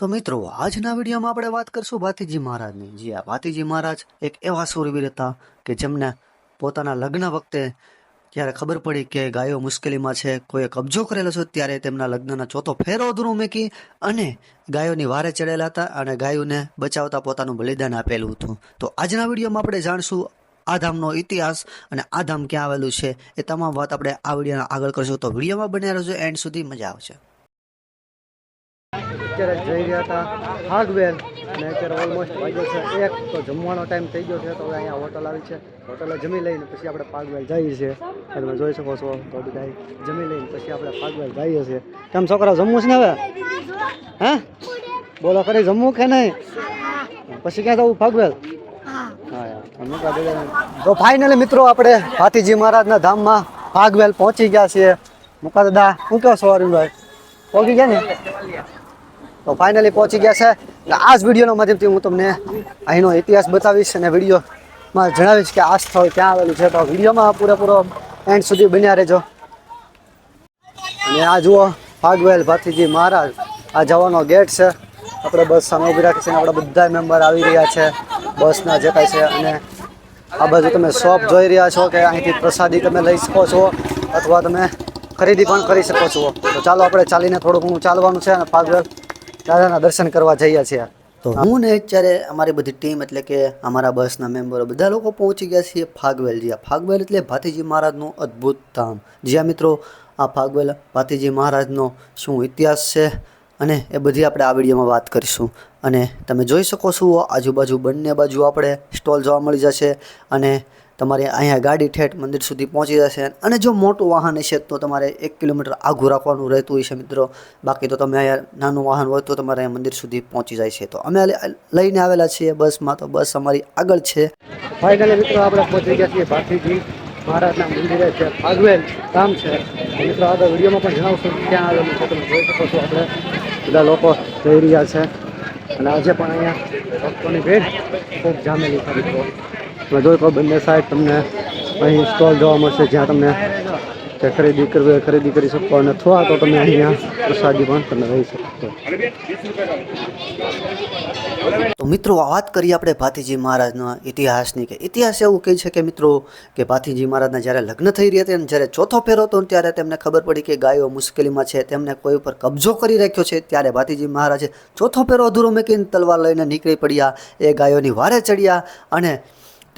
તો મિત્રો, આજના વિડીયોમાં આપણે વાત કરશું ભાતીજી મહારાજની. જી આ ભાતીજી મહારાજ એક એવા સુરવીર હતા કે જેમને પોતાના લગ્ન વખતે જ્યારે ખબર પડી કે ગાયો મુશ્કેલીમાં છે, કોઈએ કબજો કરેલો છે, ત્યારે તેમના લગ્નના ચોથો ફેરો અધૂરો મૂકી અને ગાયોની વારે ચડેલા હતા અને ગાયોને બચાવતા પોતાનું બલિદાન આપેલું હતું. તો આજના વિડીયોમાં આપણે જાણશું આ ધામનો ઇતિહાસ અને આ ધામ ક્યાં આવેલું છે, એ તમામ વાત આપણે આ વિડીયોના આગળ કરશું. તો વિડીયોમાં બન્યા રહેજો, એન્ડ સુધી મજા આવશે. અત્યારે જઈ રહ્યા હતા હાગવેલ અને અત્યારે ઓલમોસ્ટ વાગ્યો છે એક, તો જમવાનો ટાઈમ થઈ ગયો છે, તો હવે અહીંયા હોટલ આવી છે. હોટલે જમી લઈને પછી આપણે પાગવેલ જઈએ છીએ. તમે જોઈ શકો છો, તો બધા જમી લઈને પછી આપણે પાગવેલ જઈએ છીએ. કેમ છોકરા, જમવું છે ને હવે? હે? બોલો કરી જમવું કે નહીં? પછી ક્યાં જવું પાગવેલ હા તો ફાઇનલી મિત્રો આપણે ભાતીજી મહારાજના ધામમાં ભાગવેલ પહોંચી ગયા છીએ. મુકાદા, શું કહો સવારી ભાઈ પહોંચી ગયા ને? તો ફાઇનલી પહોંચી ગયા છે. અને આ જ વિડીયોના માધ્યમથી હું તમને અહીંનો ઇતિહાસ બતાવીશ અને વિડીયોમાં જણાવીશ કે આ સ્થળ ક્યાં આવેલું છે. તો વિડીયોમાં પૂરેપૂરો એન્ડ સુધી બન્યા રહેજો. અને આ જુઓ ફાગવેલ ભાતીજી મહારાજ. આ જવાનો ગેટ છે. આપણે બસ સામે ઊભી રાખી છે અને આપણા બધા મેમ્બર આવી રહ્યા છે. બસના જે કાંઈ છે અને આ બાજુ તમે શોપ જોઈ રહ્યા છો કે અહીંથી પ્રસાદી તમે લઈ શકો છો અથવા તમે ખરીદી પણ કરી શકો છો. તો ચાલો આપણે ચાલીને થોડું ઘણું ચાલવાનું છે અને ફાગવેલ દાદાના દર્શન કરવા જઈએ છીએ. તો હું ને અત્યારે અમારી બધી ટીમ એટલે કે અમારા બસના મેમ્બરો બધા લોકો પહોંચી ગયા છીએ ફાગવેલ જ્યાં. ફાગવેલ એટલે ભાતીજી મહારાજનું અદ્ભુત ધામ. જ્યાં મિત્રો, આ ફાગવેલ ભાતીજી મહારાજનો શું ઇતિહાસ છે અને એ બધી આપણે આ વિડીયોમાં વાત કરીશું. અને તમે જોઈ શકો છો, આજુબાજુ બંને બાજુ આપણે સ્ટોલ જોવા મળી જશે અને તમારે અહીંયા ગાડી ઠેઠ મંદિર સુધી પહોંચી જશે. અને જો મોટું વાહન હશે તો તમારે એક કિલોમીટર આઘું રાખવાનું રહેતું હોય છે મિત્રો. બાકી તો તમે અહીંયા નાનું વાહન હોય તો તમારે અહીંયા મંદિર સુધી પહોંચી જાય છે. તો અમે લઈને આવેલા છીએ બસમાં. તો બસ અમારી આગળ છે. ફાઇનલી મિત્રો આપણે પહોંચી ગયા છીએ ભાતીજી મહારાજના મંદિરે છે ફાગવેલ ગામ છે. મિત્રો આગળ વિડીયોમાં પણ જણાવશું ક્યાં આવેલું છે. તમે જોઈ શકો છો આપણે. બધા લોકો જઈ રહ્યા છે. અને આજે પણ અહીંયા ભક્તોની ભેટ ખૂબ જામેલી છે મિત્રો. તમે જોઈ બંને સાઈડ તમને અહીં સ્ટોલ જોવા મળશે, જ્યાં તમને જે ખરીદી કરવી ખરીદી કરી શકો અને અથવા તો તમે અહીંયા પ્રસાદી પણ તમે રહી શકો તો મિત્રો વાત કરીએ આપણે ભાતીજી મહારાજના ઇતિહાસની કે ઇતિહાસ એવું કહે છે કે મિત્રો, કે ભાતીજી મહારાજના જ્યારે લગ્ન થઈ રહ્યા હતા અને જ્યારે ચોથો ફેરો હતો ત્યારે તેમને ખબર પડી કે ગાયો મુશ્કેલીમાં છે, તેમને કોઈ ઉપર કબજો કરી રાખ્યો છે, ત્યારે ભાતીજી મહારાજે ચોથો ફેરો અધૂરો મૂકીને તલવાર લઈને નીકળી પડ્યા, એ ગાયોની વારે ચડ્યા અને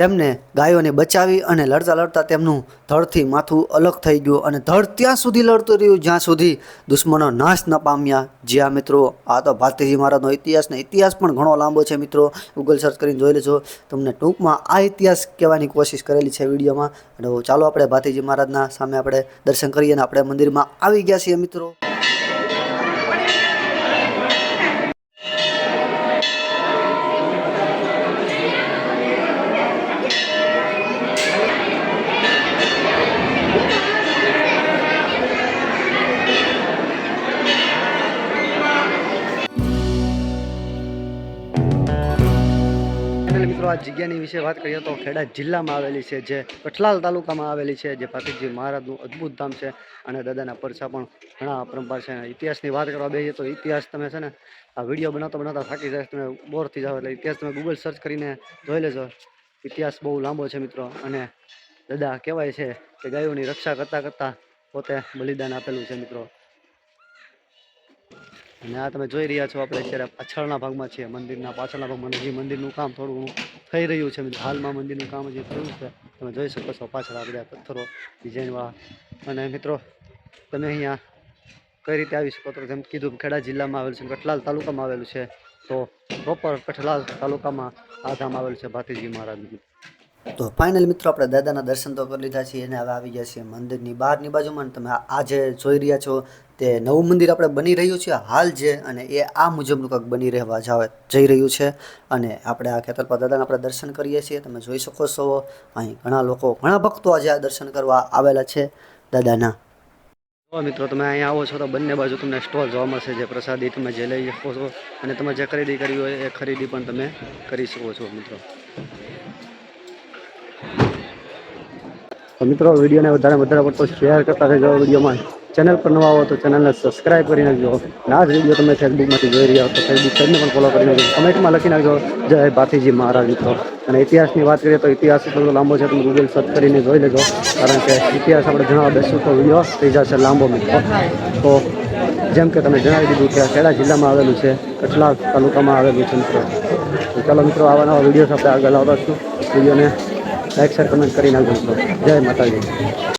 તેમને ગાયોને બચાવી અને લડતા લડતા તેમનું ધડથી માથું અલગ થઈ ગયું અને ધડ ત્યાં સુધી લડતું રહ્યું, જ્યાં સુધી દુશ્મનો નાશ ન પામ્યા. જ્યાં મિત્રો, આ તો ભારતીજી મહારાજનો ઇતિહાસ ને ઇતિહાસ પણ ઘણો લાંબો છે મિત્રો. ગૂગલ સર્ચ કરીને જોઈ લેજો. તમને ટૂંકમાં આ ઇતિહાસ કહેવાની કોશિશ કરેલી છે વિડીયોમાં. અને ચાલો આપણે ભાતીજી મહારાજના સામે આપણે દર્શન કરીએ અને આપણે મંદિરમાં આવી ગયા છીએ મિત્રો. એટલે મિત્રો, આ જગ્યાની વિશે વાત કરીએ તો ખેડા જિલ્લામાં આવેલી છે, જે કઠલાલ તાલુકામાં આવેલી છે, જે ભાતીજી મહારાજનું અદ્ભુત ધામ છે અને દાદાના પરસા પણ ઘણા પરંપરા છે. ઇતિહાસની વાત કરવા બેસીએ તો ઇતિહાસ તમે છે ને, આ વીડિયો બનાવતા બનાવતા થાકી જાય તમે બોર થઈ એટલે ઇતિહાસ તમે ગૂગલ સર્ચ કરીને જોઈ લેજો. ઇતિહાસ બહુ લાંબો છે મિત્રો અને દાદા કહેવાય છે કે ગાયોની રક્ષા કરતાં કરતાં પોતે બલિદાન આપેલું છે મિત્રો. અને આ તમે જોઈ રહ્યા છો આપણે અત્યારે પાછળના ભાગમાં છીએ, મંદિરના પાછળના ભાગમાં હજી મંદિરનું કામ થોડું થઈ રહ્યું છે, હાલમાં મંદિરનું કામ હજી થયું છે. તમે જોઈ શકો છો પાછળ આપણે પથ્થરો ડિઝાઇનવાળા અને મિત્રો, તમે અહીંયા કઈ રીતે આવી શકો તો જેમ કીધું, ખેડા જિલ્લામાં આવેલું છે કઠલાલ તાલુકામાં આવેલું છે. તો પ્રોપર કઠલાલ તાલુકામાં આ ધામ આવેલું છે, ભાતીજી મહારાજનું. તો ફાઇનલ મિત્રો આપણે દાદાના દર્શન તો કરી લીધા છીએ અને હવે આવી ગયા છીએ મંદિરની બહારની બાજુમાં. તમે આ- જે જોઈ રહ્યા છો, તે નવું મંદિર આપણે બની રહ્યું છે, હાલ જે, અને એ આ મુજબનું કંઈક બની રહેવા જાવે જઈ રહ્યું છે. અને આપણે આ ખેતરપા દાદાના આપણે દર્શન કરીએ છીએ. તમે જોઈ શકો છો, અહીં ઘણા લોકો, ઘણા ભક્તો આજે આ દર્શન કરવા આવેલા છે દાદાના. મિત્રો, તમે અહીંયા આવો છો તો બંને બાજુ તમને સ્ટોલ જોવા મળશે, જે પ્રસાદી તમે જે લઈ શકો છો. અને તમે જે ખરીદી કરવી હોય એ ખરીદી પણ તમે કરી શકો છો, મિત્રો. તો મિત્રો, વિડીયોને વધારે વધારે પડતો શેર કરતા રહેજો વિડીયોમાં. ચેનલ પર નવા આવો તો ચેનલને સબસ્ક્રાઈબ કરી નાખજો. અને આ જ વીડિયો તમે ફેસબુકમાંથી જોઈ રહ્યા હો તો ફેસબુક પેજને પણ ફોલો કરી નાખજો. કમેન્ટમાં લખી નાખજો, જય ભાતીજી મહારાજ મિત્રો. અને ઇતિહાસની વાત કરીએ તો ઇતિહાસ એટલો લાંબો છે, તમે ગૂગલ સર્ચ કરીને જોઈ લેજો. કારણ કે ઇતિહાસ આપણે જણાવવા બેસું તો વીડિયો થઈ જશે લાંબો મિત્રો. તો જેમ કે તમે જણાવી દીધું કે આ ખેડા જિલ્લામાં આવેલું છે કચલા તાલુકામાં આવેલું છે મિત્રો. ચાલો મિત્રો, આવા નવા વીડિયો આપણે આગળ આવતા છું વિડીયોને લાઈક શેર કમેન્ટ કરી નાખજો જય માતાજી.